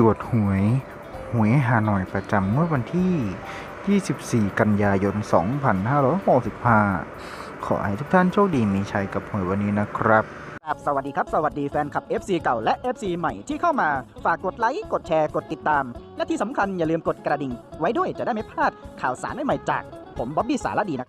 ตรวจหวย หวยฮานอยประจำเมื่อวันที่ 24 กันยายน 2565 ขอให้ทุกท่านโชคดีมีชัยกับหวยวันนี้นะครับครับสวัสดีครับ สวัสดีแฟนคลับ FC เก่าและ FC ใหม่ที่เข้ามา ฝากกดไลค์ กดแชร์ กดติดตาม และที่สำคัญอย่าลืมกดกระดิ่ง ไว้ด้วยจะได้ไม่พลาดข่าวสารใหม่ๆจาก ผมบ๊อบบี้สารดีนะ